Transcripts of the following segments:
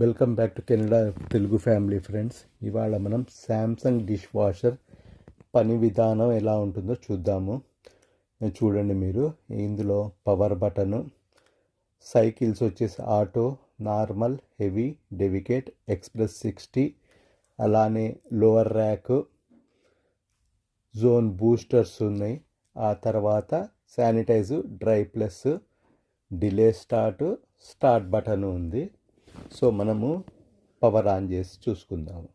Welcome back to Canada Telugu family friends ఇవాళ మనం Samsung dish washer పని విధానం ఎలా ఉంటుందో చూద్దాము. చూడండి మీరు ఇందులో పవర్ బటను సైకిల్స్ వచ్చేసి auto normal heavy delicate express sixty అలానే లోవర్ ర్యాక్ జోన్ బూస్టర్స్ ఉన్నాయి. ఆ తర్వాత sanitize dry plus delay start start button ఉంది. సో మనము పవర్ ఆన్ చేసి చూసుకుందాము.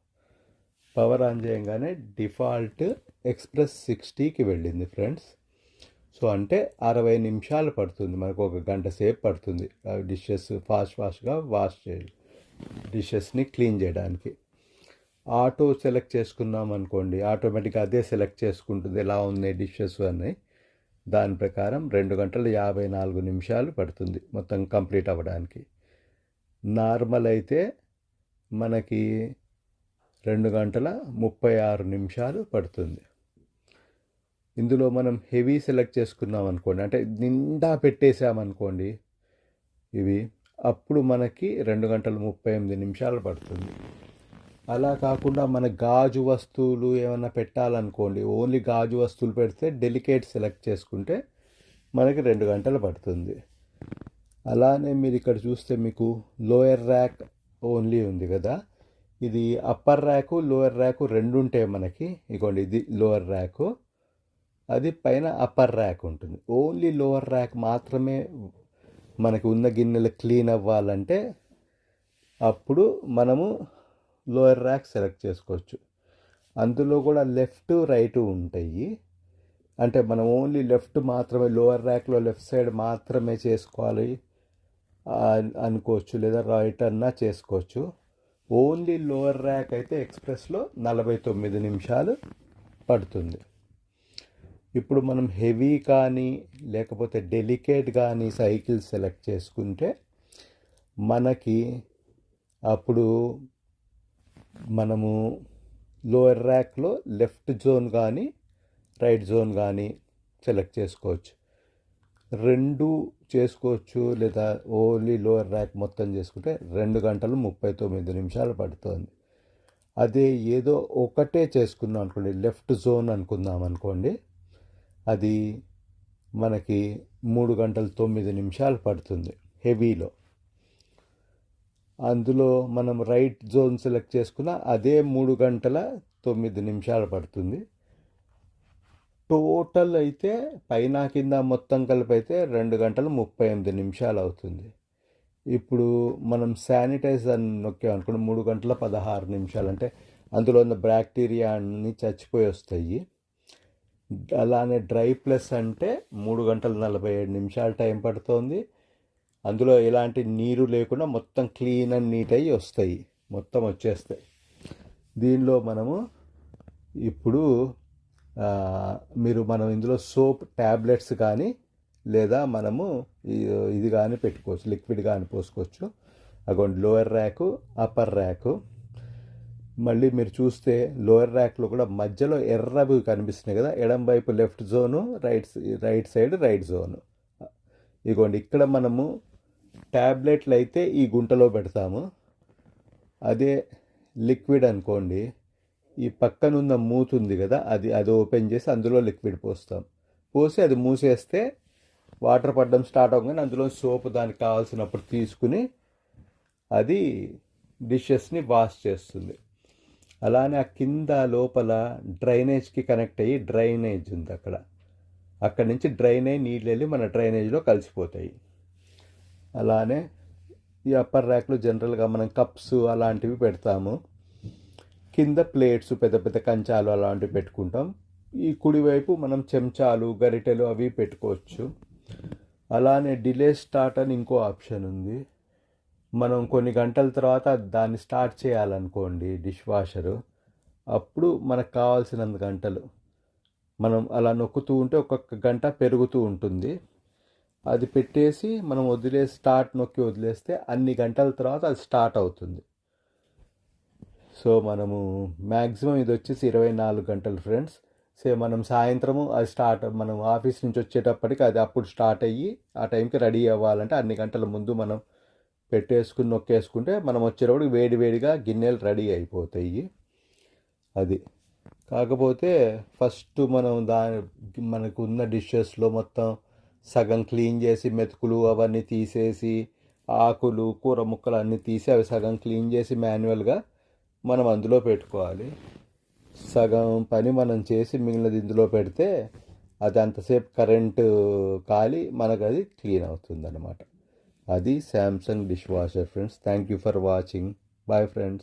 పవర్ ఆన్ చేయగానే డిఫాల్ట్ ఎక్స్ప్రెస్ సిక్స్టీకి వెళ్ళింది ఫ్రెండ్స్. సో అంటే అరవై నిమిషాలు పడుతుంది మనకు ఒక గంట సేపు పడుతుంది. డిషెస్ ఫాస్ట్ ఫాస్ట్గా వాష్ చేయాలి డిషెస్ని క్లీన్ చేయడానికి. ఆటో సెలెక్ట్ చేసుకున్నాం అనుకోండి ఆటోమేటిక్గా అదే సెలెక్ట్ చేసుకుంటుంది ఎలా ఉన్నాయి డిషెస్ అని. దాని ప్రకారం రెండు గంటల యాభై నాలుగు నిమిషాలు పడుతుంది మొత్తం కంప్లీట్ అవ్వడానికి. నార్మల్ అయితే మనకి రెండు గంటల ముప్పై ఆరు నిమిషాలు పడుతుంది. ఇందులో మనం హెవీ సెలెక్ట్ చేసుకున్నాం అనుకోండి అంటే నిండా పెట్టేసామనుకోండి ఇవి అప్పుడు మనకి రెండు గంటల ముప్పై ఎనిమిది నిమిషాలు పడుతుంది. అలా కాకుండా మన గాజు వస్తువులు ఏమైనా పెట్టాలనుకోండి ఓన్లీ గాజు వస్తువులు పెడితే డెలికేట్ సెలెక్ట్ చేసుకుంటే మనకి రెండు గంటలు పడుతుంది. అలానే మీరు ఇక్కడ చూస్తే మీకు లోయర్ ర్యాక్ ఓన్లీ ఉంది కదా. ఇది అప్పర్ ర్యాకు లోయర్ ర్యాకు రెండు ఉంటాయి మనకి. ఇగోండి ఇది లోయర్ ర్యాకు. అది పైన అప్పర్ ర్యాక్ ఉంటుంది. ఓన్లీ లోవర్ ర్యాక్ మాత్రమే మనకి ఉన్న గిన్నెలు క్లీన్ అవ్వాలంటే అప్పుడు మనము లోయర్ ర్యాక్ సెలెక్ట్ చేసుకోవచ్చు. అందులో కూడా లెఫ్ట్ రైట్ ఉంటాయి. అంటే మనం ఓన్లీ లెఫ్ట్ మాత్రమే లోవర్ ర్యాక్లో లెఫ్ట్ సైడ్ మాత్రమే చేసుకోవాలి. అనుకోవచ్చు లేదా రైట్ అన్నా చేసుకోవచ్చు. ఓన్లీ లోవర్ ర్యాక్ అయితే ఎక్స్ప్రెస్లో నలభై తొమ్మిది నిమిషాలు పడుతుంది. ఇప్పుడు మనం హెవీ కానీ లేకపోతే డెలికేట్ కానీ సైకిల్ సెలెక్ట్ చేసుకుంటే మనకి అప్పుడు మనము లోయర్ ర్యాక్లో లెఫ్ట్ జోన్ కానీ రైట్ జోన్ కానీ సెలెక్ట్ చేసుకోవచ్చు. రెండు చేసుకోవచ్చు లేదా ఓన్లీ లోయర్ ర్యాక్ మొత్తం చేసుకుంటే రెండు గంటలు ముప్పై తొమ్మిది నిమిషాలు పడుతుంది. అదే ఏదో ఒకటే చేసుకుందాం అనుకోండి లెఫ్ట్ జోన్ అనుకుందాం అనుకోండి అది మనకి మూడు గంటలు తొమ్మిది నిమిషాలు పడుతుంది హెవీలో. అందులో మనం రైట్ జోన్ సెలెక్ట్ చేసుకున్న అదే మూడు గంటల తొమ్మిది నిమిషాలు పడుతుంది. టోటల్ అయితే పైన కింద మొత్తం కలిపి అయితే రెండు గంటలు ముప్పై ఎనిమిది నిమిషాలు అవుతుంది. ఇప్పుడు మనం శానిటైజర్ నొక్కామనుకోండి మూడు గంటల పదహారు నిమిషాలు. అంటే అందులో ఉన్న బ్యాక్టీరియా అన్నీ చచ్చిపోయి వస్తాయి. అలానే డ్రై ప్లస్ అంటే మూడు గంటల నలభై ఏడు నిమిషాలు టైం పడుతుంది. అందులో ఎలాంటి నీరు లేకుండా మొత్తం క్లీన్ అండ్ నీట్ అయ్యి వస్తాయి. మొత్తం వచ్చేస్తాయి. దీనిలో మనము ఇప్పుడు మీరు మనం ఇందులో సోప్ ట్యాబ్లెట్స్ కానీ లేదా మనము ఇది కానీ పెట్టుకోవచ్చు లిక్విడ్ కానీ పోసుకోవచ్చు. అగోండి లోయర్ ర్యాకు అప్పర్ ర్యాకు. మళ్ళీ మీరు చూస్తే లోయర్ ర్యాక్లో కూడా మధ్యలో ఎర్రవి కనిపిస్తున్నాయి కదా ఎడం వైపు left zone right right side right zone. ఇగోండి ఇక్కడ మనము ట్యాబ్లెట్లు అయితే ఈ గుంటలో పెడతాము. అదే లిక్విడ్ అనుకోండి ఈ పక్కనున్న మూత ఉంది కదా అది అది ఓపెన్ చేసి అందులో లిక్విడ్ పోస్తాం. పోసి అది మూసేస్తే వాటర్ పడడం స్టార్ట్ అవ్వగానే అందులో సోప్ దానికి కావాల్సినప్పుడు తీసుకుని అది డిషెస్ని వాష్ చేస్తుంది. అలానే ఆ కింద లోపల డ్రైనేజ్కి కనెక్ట్ అయ్యి డ్రైనేజ్ ఉంది అక్కడ. అక్కడి నుంచి డ్రైనేజ్ నీళ్ళు వెళ్ళి మన డ్రైనేజ్లో కలిసిపోతాయి. అలానే ఈ అప్పర్ ర్యాక్లో జనరల్గా మనం కప్స్ అలాంటివి పెడతాము. కింద ప్లేట్స్ పెద్ద పెద్ద కంచాలు అలాంటివి పెట్టుకుంటాం. ఈ కుడివైపు మనం చెంచాలు గరిటెలు అవి పెట్టుకోవచ్చు. అలానే డిలే స్టార్ట్ అని ఇంకో ఆప్షన్ ఉంది. మనం కొన్ని గంటల తర్వాత దాన్ని స్టార్ట్ చేయాలనుకోండి డిష్ వాషరు అప్పుడు మనకు కావాల్సినంత గంటలు. మనం అలా నొక్కుతూ ఉంటే ఒక్కొక్క గంట పెరుగుతూ ఉంటుంది. అది పెట్టేసి మనం వదిలే స్టార్ట్ నొక్కి వదిలేస్తే అన్ని గంటల తర్వాత అది స్టార్ట్ అవుతుంది. సో మనము మ్యాక్సిమం ఇది వచ్చేసి ఇరవై నాలుగు గంటలు ఫ్రెండ్స్. సే మనం సాయంత్రము అది స్టార్ట్ మనం ఆఫీస్ నుంచి వచ్చేటప్పటికి అది అప్పుడు స్టార్ట్ అయ్యి ఆ టైంకి రెడీ అవ్వాలంటే అన్ని గంటల ముందు మనం పెట్టేసుకుని నొక్కేసుకుంటే మనం వచ్చేటప్పుడు వేడి వేడిగా గిన్నెలు రెడీ అయిపోతాయి. అది కాకపోతే ఫస్ట్ మనం దాని మనకు ఉన్న డిషెస్లో మొత్తం సగం క్లీన్ చేసి మెతుకులు అవన్నీ తీసేసి ఆకులు కూర ముక్కలు అన్నీ తీసి అవి సగం క్లీన్ చేసి మాన్యువల్గా మనం అందులో పెట్టుకోవాలి. సగం పని మనం చేసి మిగిలినది ఇందులో పెడితే అది అంతసేపు కరెంటు కాలి మనకు అది క్లీన్ అవుతుంది అనమాట అది Samsung dish washer friends. Thank you for watching. Bye friends.